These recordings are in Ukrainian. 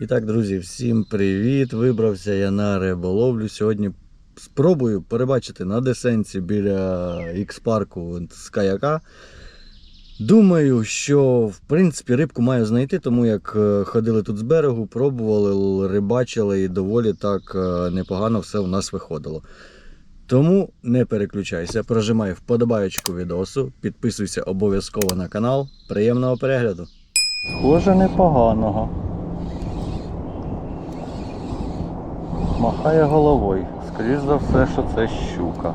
І так, друзі, всім привіт! Вибрався я на риболовлю. Сьогодні спробую перебачити на десенці біля X-парку з каяка. Думаю, що в принципі рибку маю знайти, тому як е, ходили тут з берегу, пробували, рибачили і доволі так е, непогано все у нас виходило. Тому не переключайся, прожимай вподобаєчку відосу, підписуйся обов'язково на канал. Приємного перегляду. Схоже непоганого. Махає головою. Скоріш за все, що це щука.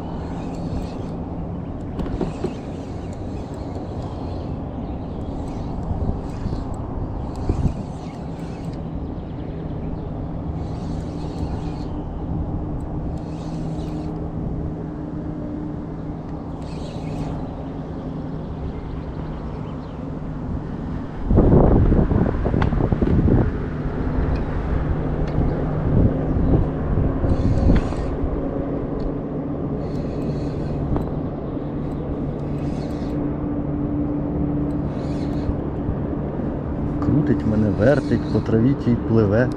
Крутить мене, вертить, по траві тій пливе.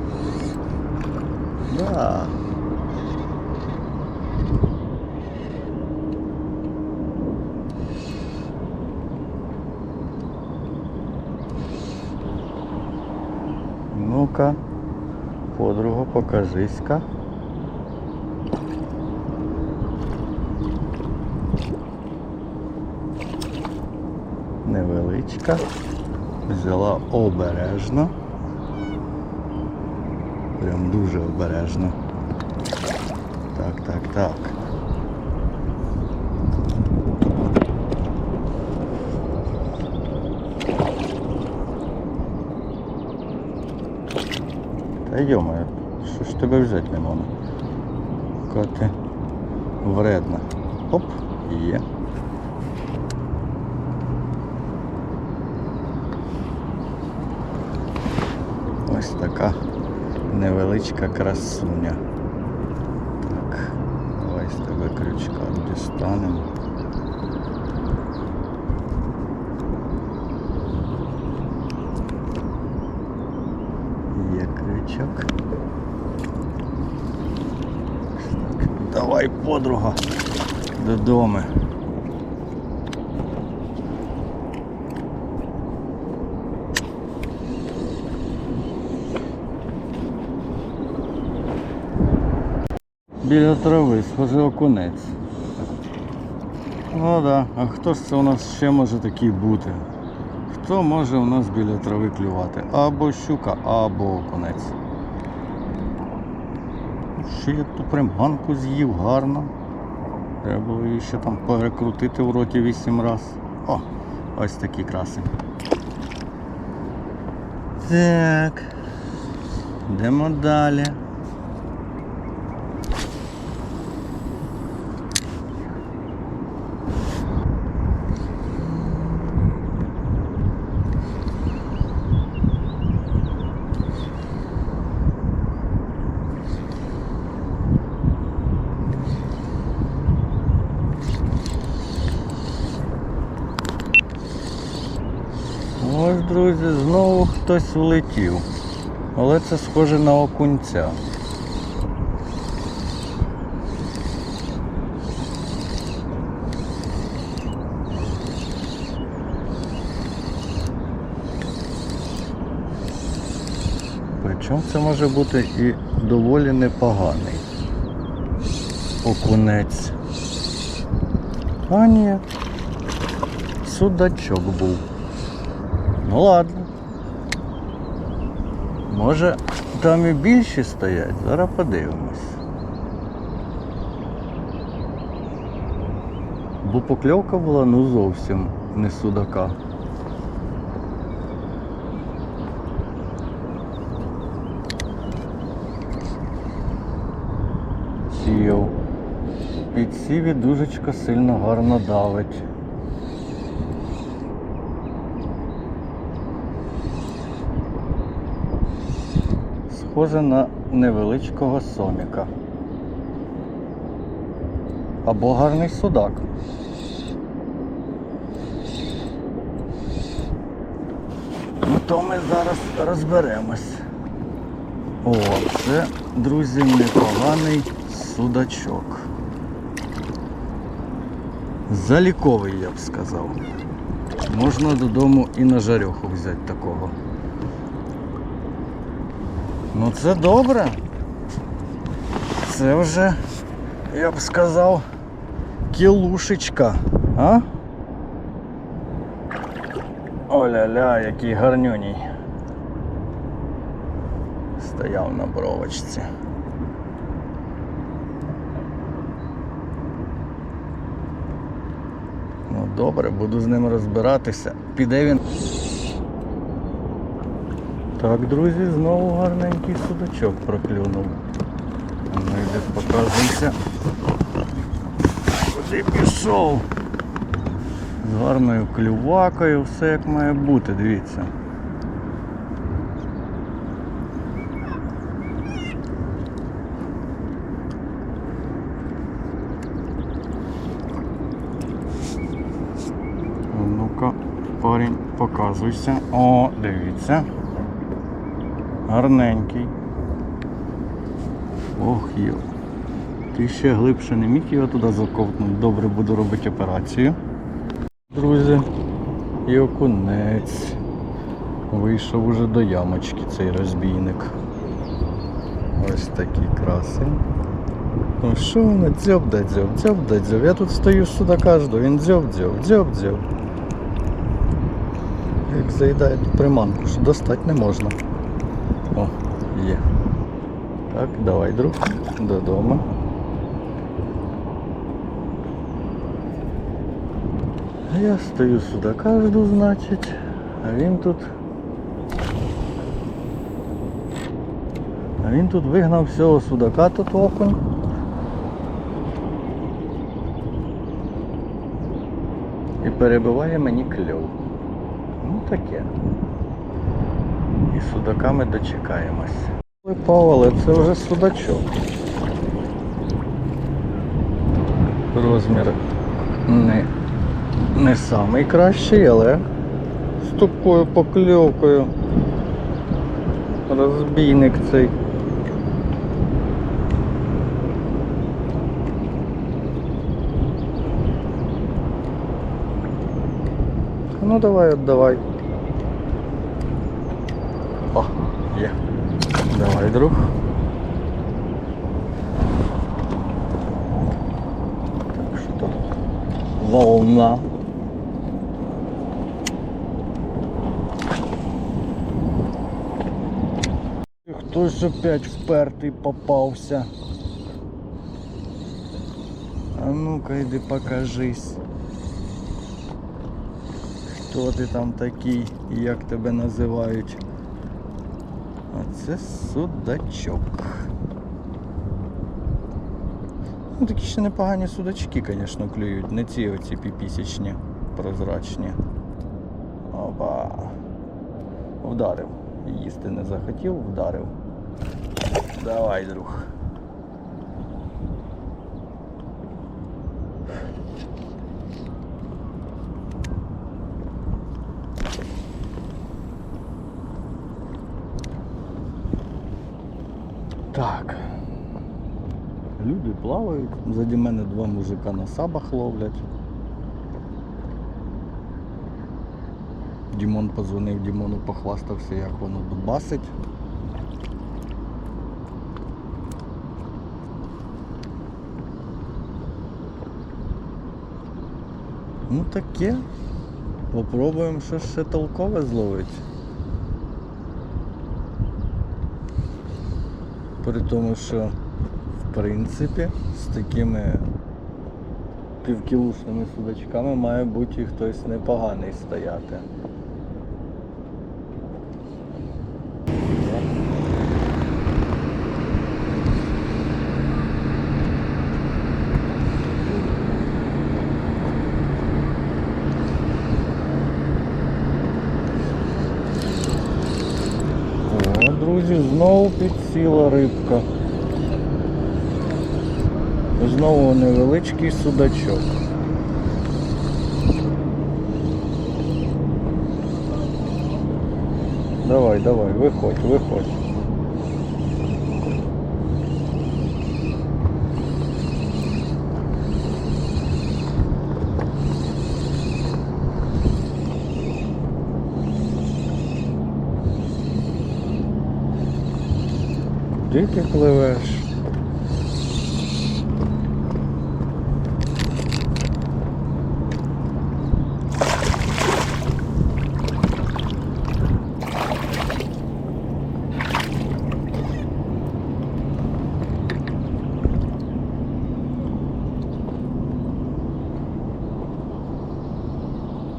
Да. Ну-ка, подруга, покажись-ка. Невеличка. Взяла обережно. Прям дуже обережно. Так, так, так. Та йомаю, що ж тебе взяти не можна? Яка ти вредна. Оп, є. Ось така невеличка красуня. Так, давай з тебе крючка дістанемо. Є крючок. Так, давай, подруга, додому. Біля трави, схоже окунець. Ну да, а хто ж це у нас ще може такий бути? Хто може у нас біля трави клювати? Або щука, або окунець. Ще я ту примганку з'їв гарно. Треба її ще там перекрутити в роті вісім раз. О, ось такі краси. Так. Йдемо далі. Ось, друзі, знову хтось влетів. Але це схоже на окунця. Причому це може бути і доволі непоганий окунець. А ні, судачок був. Ну ладно. Може там і більші стоять, зараз подивимось. Бо покльовка була ну зовсім не судака. Сів. Під сіві дужечка сильно гарно давить. Схоже на невеличкого соміка. Або гарний судак. Ну то ми зараз розберемось. О, це, друзі, непоганий судачок. Заліковий, я б сказав. Можна додому і на жарьоху взяти такого. Ну це добре. Це вже, я б сказав, кілушечка, а? Оля-ля, який гарнюній. Стояв на бровочці. Ну добре, буду з ним розбиратися. Піде він. Так, друзі, знову гарненький судачок проклюнув. Ну йде, показуйся. Куди пішов? З гарною клювакою, все як має бути, дивіться. Ну-ка, парень, показуйся. О, дивіться. Гарненький. Ох йо. Ти ще глибше не міг його туди заковтнути. Добре буду робити операцію. Друзі, і окунець. Вийшов уже до ямочки цей розбійник. Ось такий красень. Ну що воно дзьоб да дзьоб, дзьоб да дзьоб. Я тут стою сюди кожного, він дзьоб дзьоб, дзьоб дзьоб. Як заїдає ту приманку, що достати не можна. Є. Так, давай, друг, додому. Я стою сюди кожну, значить, а він тут. А він тут вигнав всього судака тут окунь. І перебиває мені кльов. Ну таке. Судаками дочекаємось. Випав, але це вже судачок. Розмір не, не самий кращий, але з такою покльовкою. Розбійник цей. Ну давай, отдавай. О, є. Давай, друг. Так що тут волна. Хтось опять впертий попався. А ну-ка йди покажись. Хто ти там такий і як тебе називають? А це судачок. Ну такі ще непогані судачки, звісно, клюють. Не ці оці піпісячні, прозрачні. Опа. Вдарив. Їсти не захотів, вдарив. Давай, друг. Так. Люди плавають. Заді мене два мужика на сабах ловлять. Дімон позвонив, Дімону похвастався, як воно дубасить. Ну таке. Попробуємо щось ще толкове зловити. При тому, що в принципі з такими півкілушними судачками має бути хтось непоганий стояти. Друзі, знову підсіла рибка. Знову невеличкий судачок. Давай, давай, виходь, виходь. Куди ти пливеш?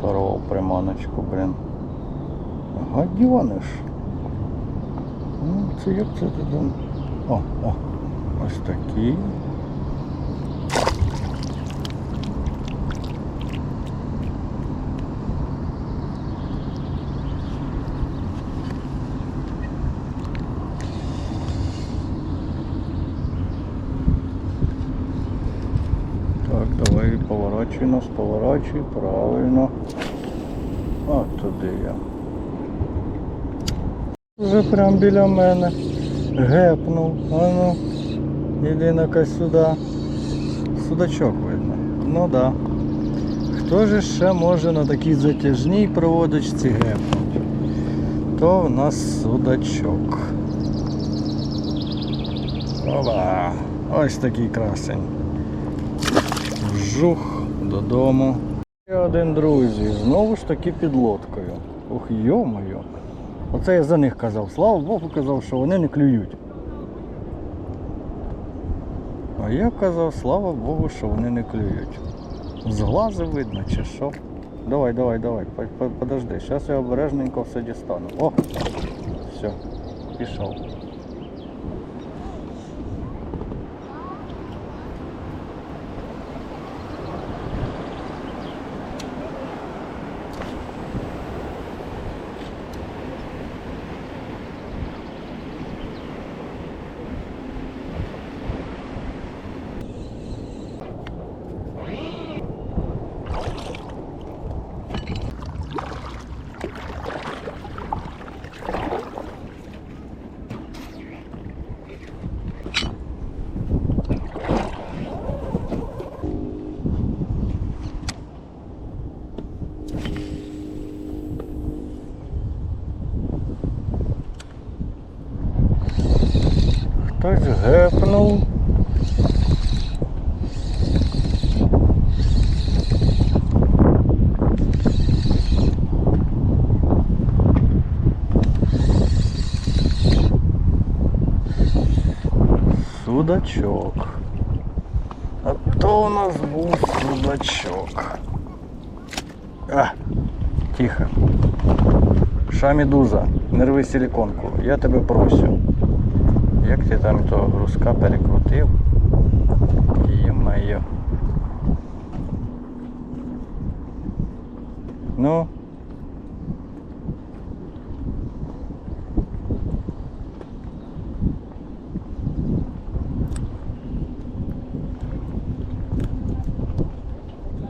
Порвав приманочку, блин. Гадьониш. Ну, це як це ти там? О, о, ось такі. Так, давай поворачуй нас, поворачуй, правильно. От туди я. Вже прям біля мене. Гепнув. А ну, іди на сюди. Судачок видно. Ну да. Хто же ще може на такій затяжній проводочці гепнути? То в нас судачок. Оба. Ось такий красень. Вжух додому. І один друзі, знову ж таки під лодкою. Ох, йо-моє. Оце я за них казав. Слава Богу, казав, що вони не клюють. А я казав, слава Богу, що вони не клюють. З глази видно чи що. Давай, давай, давай, по- по- подожди. Зараз я обережненько все дістану. О! Все, пішов. Хтось гепнув. Судачок. А то у нас був судачок. А, тихо. Шамідуза, не рви силіконку, я тебе прошу. Як ти там того грузка перекрутив? Є-моє. Ну.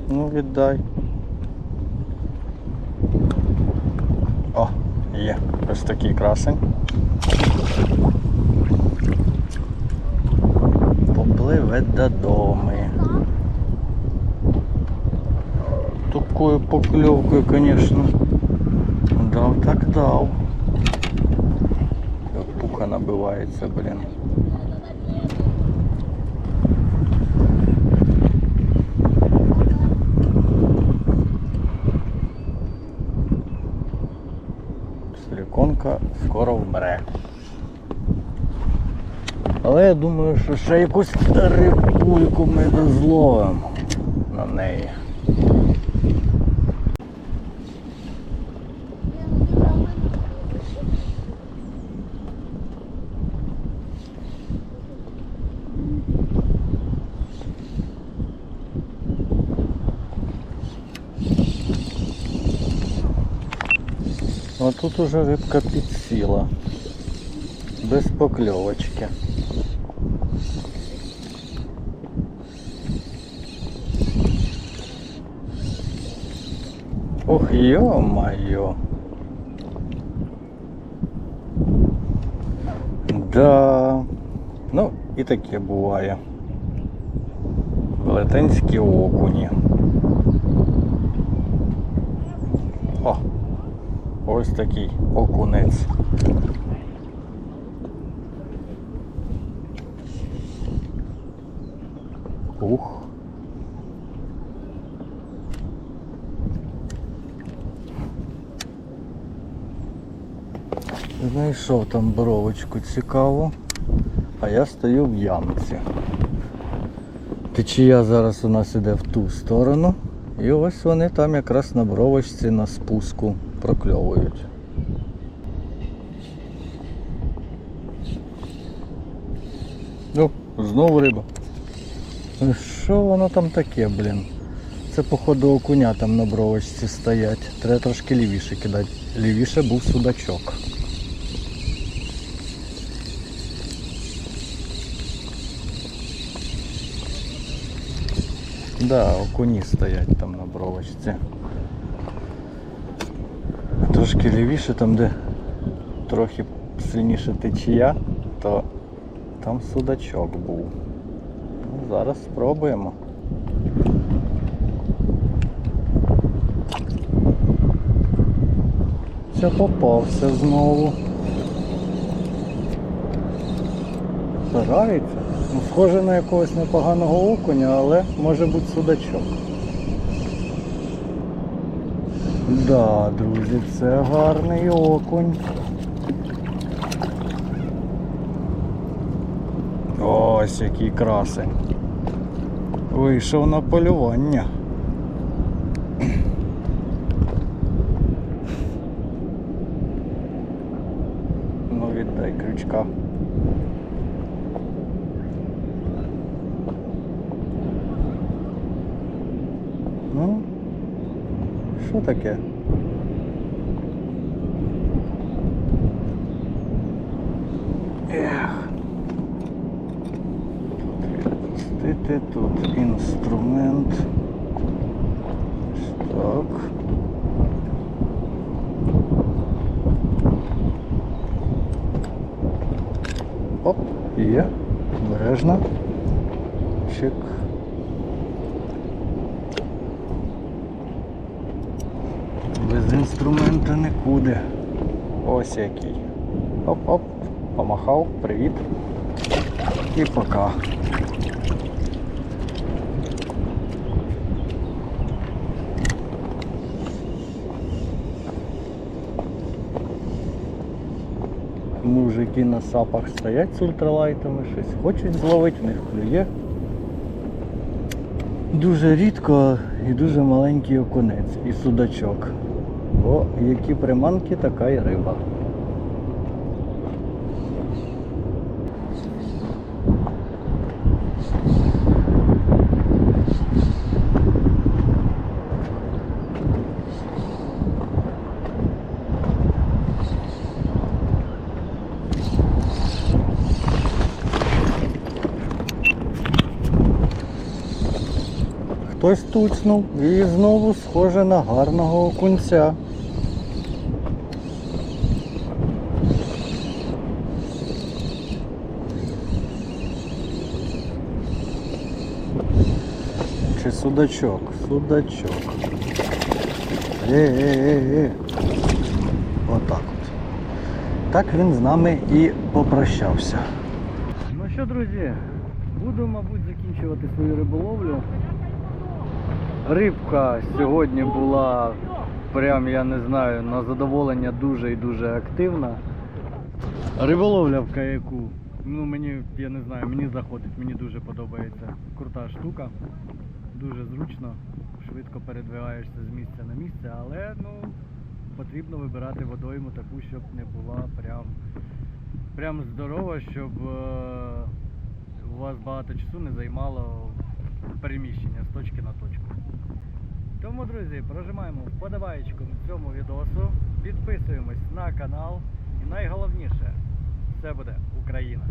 Ну, віддай. О, є. Ось такий красень. попливе додому. Такою покльовкою, конечно. Дав так дав. Як пуха набивається, блін. Силіконка скоро вмре. Але я думаю, що ще якусь рибульку ми дозловимо на неї. А тут уже рибка підсіла. Без покльовочки. Ох, ё-моё. Да. Ну, і таке буває. Велетенські окуні. О, ось такий окунець. Знайшов там боровочку цікаву, а я стою в ямці. Течія зараз у нас іде в ту сторону. І ось вони там якраз на бровочці на спуску прокльовують. Ну, знову риба. Що воно там таке, блін? Це походу окуня там на бровочці стоять. Треба трошки лівіше кидати. Лівіше був судачок. Да, окуні стоять там на бровочці. Трошки лівіше, там де трохи сильніше течія, то там судачок був. Ну, зараз спробуємо. Це попався знову. Старається. Ну, схоже на якогось непоганого окуня, але може бути судачок. Да, друзі, це гарний окунь. Ось який красень. Вийшов на полювання. Ну віддай крючка. Ну, що таке? Ех. Пустити тут інструмент. Так. Оп, є. Обережно. Чик. Без інструмента нікуди. Ось який. Оп-оп. Помахав. Привіт. І пока. Мужики на сапах стоять з ультралайтами, щось хочуть зловити, в них клює. Дуже рідко і дуже маленький окунець і судачок. Бо які приманки, така й риба. Хтось туцнув і знову схоже на гарного окунця. Чи судачок? Судачок. Е-е-е-е. Отак от. Так він з нами і попрощався. Ну що, друзі, буду, мабуть, закінчувати свою риболовлю. Рибка сьогодні була прям, я не знаю, на задоволення дуже і дуже активна. Риболовля в каяку. Ну мені, я не знаю, мені заходить, мені дуже подобається. Крута штука, дуже зручно, швидко передвигаєшся з місця на місце, але ну потрібно вибирати водойму таку, щоб не була прям, прям здорова, щоб е, у вас багато часу не займало переміщення з точки на точку. Тому, друзі, прожимаємо вподобаєчку цьому відосу, підписуємось на канал і найголовніше, все буде Україна.